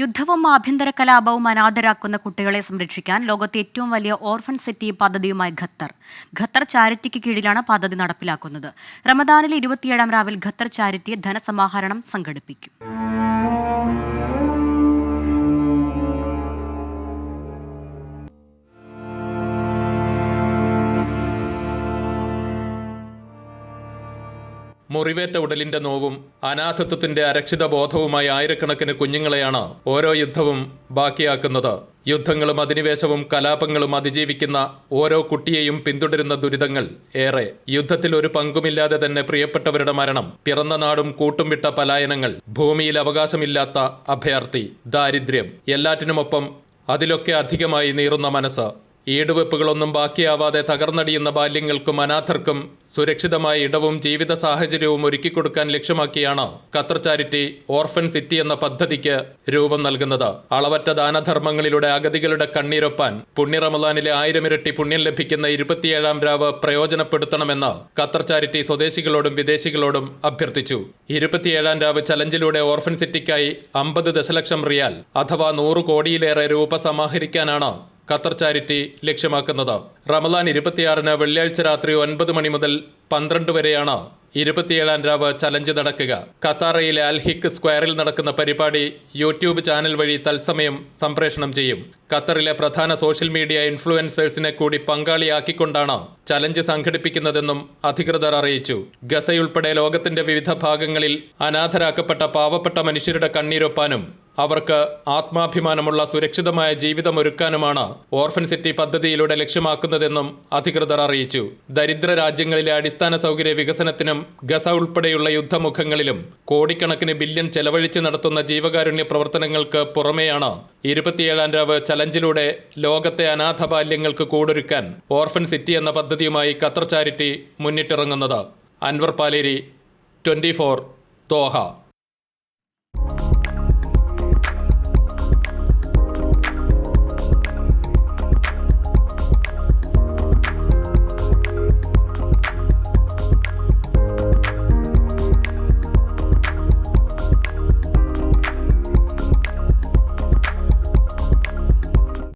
യുദ്ധവും ആഭ്യന്തര കലാപവും അനാഥരാക്കുന്ന കുട്ടികളെ സംരക്ഷിക്കാൻ ലോകത്തെ ഏറ്റവും വലിയ ഓർഫൺ സിറ്റി പദ്ധതിയുമായി ഖത്തർ. ഖത്തർ ചാരിറ്റിക്ക് കീഴിലാണ് പദ്ധതി നടപ്പിലാക്കുന്നത്. റമദാനിലെ ഇരുപത്തിയേഴാം രാവിൽ ഖത്തർ ചാരിറ്റി ധനസമാഹരണം സംഘടിപ്പിക്കും. മുറിവേറ്റ ഉടലിന്റെ നോവും അനാഥത്വത്തിന്റെ അരക്ഷിത ബോധവുമായി ആയിരക്കണക്കിന് കുഞ്ഞുങ്ങളെയാണ് ഓരോ യുദ്ധവും ബാക്കിയാക്കുന്നത്. യുദ്ധങ്ങളും അധിനിവേശവും കലാപങ്ങളും അതിജീവിക്കുന്ന ഓരോ കുട്ടിയെയും പിന്തുടരുന്ന ദുരിതങ്ങൾ ഏറെ. യുദ്ധത്തിൽ ഒരു പങ്കുമില്ലാതെ തന്നെ പ്രിയപ്പെട്ടവരുടെ മരണം പിറന്ന നാടും കൂട്ടും വിട്ട പലായനങ്ങൾ ഭൂമിയിൽ അവകാശമില്ലാത്ത അഭയാർത്ഥി ദാരിദ്ര്യം എല്ലാറ്റിനുമൊപ്പം അതിലൊക്കെ അധികമായി നീറുന്ന മനസ്സ്. ഈടുവെപ്പുകളൊന്നും ബാക്കിയാവാതെ തകർന്നടിയുന്ന ബാല്യങ്ങൾക്കും അനാഥർക്കും സുരക്ഷിതമായ ഇടവും ജീവിത സാഹചര്യവും ഒരുക്കിക്കൊടുക്കാൻ ലക്ഷ്യമാക്കിയാണ് ഖത്തർ ചാരിറ്റി ഓർഫൻ സിറ്റി എന്ന പദ്ധതിക്ക് രൂപം നൽകുന്നത്. അളവറ്റ ദാനധർമ്മങ്ങളിലൂടെ അഗതികളുടെ കണ്ണീരൊപ്പാൻ പുണ്യ റമദാനിലെ ആയിരമിരട്ടി പുണ്യം ലഭിക്കുന്ന ഇരുപത്തിയേഴാം രാവ് പ്രയോജനപ്പെടുത്തണമെന്ന് ഖത്തർ ചാരിറ്റി സ്വദേശികളോടും വിദേശികളോടും അഭ്യർത്ഥിച്ചു. ഇരുപത്തിയേഴാം രാവ് ചലഞ്ചിലൂടെ ഓർഫൻ സിറ്റിക്കായി അമ്പത് ദശലക്ഷം റിയാൽ അഥവാ നൂറ് കോടിയിലേറെ രൂപ സമാഹരിക്കാനാണ് ഖത്തർ ചാരിറ്റി ലക്ഷ്യമാക്കുന്നത്. റമദാൻ ഇരുപത്തിയാറിന് വെള്ളിയാഴ്ച രാത്രി ഒൻപത് മണി മുതൽ പന്ത്രണ്ട് വരെയാണ് ഇരുപത്തിയേഴാം രാവ് ചലഞ്ച് നടക്കുക. ഖത്താറയിലെ അൽഹിക്ക് സ്ക്വയറിൽ നടക്കുന്ന പരിപാടി യൂട്യൂബ് ചാനൽ വഴി തത്സമയം സംപ്രേഷണം ചെയ്യും. ഖത്തറിലെ പ്രധാന സോഷ്യൽ മീഡിയ ഇൻഫ്ലുവൻസേഴ്സിനെ കൂടി പങ്കാളിയാക്കിക്കൊണ്ടാണ് ചലഞ്ച് സംഘടിപ്പിക്കുന്നതെന്നും അധികൃതർ അറിയിച്ചു. ഗസയുൾപ്പെടെ ലോകത്തിന്റെ വിവിധ ഭാഗങ്ങളിൽ അനാഥരാക്കപ്പെട്ട പാവപ്പെട്ട മനുഷ്യരുടെ കണ്ണീരൊപ്പാനും അവർക്ക് ആത്മാഭിമാനമുള്ള സുരക്ഷിതമായ ജീവിതമൊരുക്കാനുമാണ് ഓർഫൻ സിറ്റി പദ്ധതിയിലൂടെ ലക്ഷ്യമാക്കുന്നതെന്നും അധികൃതർ അറിയിച്ചു. ദരിദ്ര രാജ്യങ്ങളിലെ അടിസ്ഥാന സൗകര്യ വികസനത്തിനും ഗസ ഉൾപ്പെടെയുള്ള യുദ്ധമുഖങ്ങളിലും കോടിക്കണക്കിന് ബില്യൺ ചെലവഴിച്ച് നടത്തുന്ന ജീവകാരുണ്യ പ്രവർത്തനങ്ങൾക്ക് പുറമെയാണ് ഇരുപത്തിയേഴാം രാവ് ചലഞ്ചിലൂടെ ലോകത്തെ അനാഥ ബാല്യങ്ങൾക്ക് കൂടൊരുക്കാൻ ഓർഫൻ സിറ്റി എന്ന പദ്ധതിയുമായി Qatar charity മുന്നിട്ടിറങ്ങുന്നത്. Anwar Paleri twenty four Doha.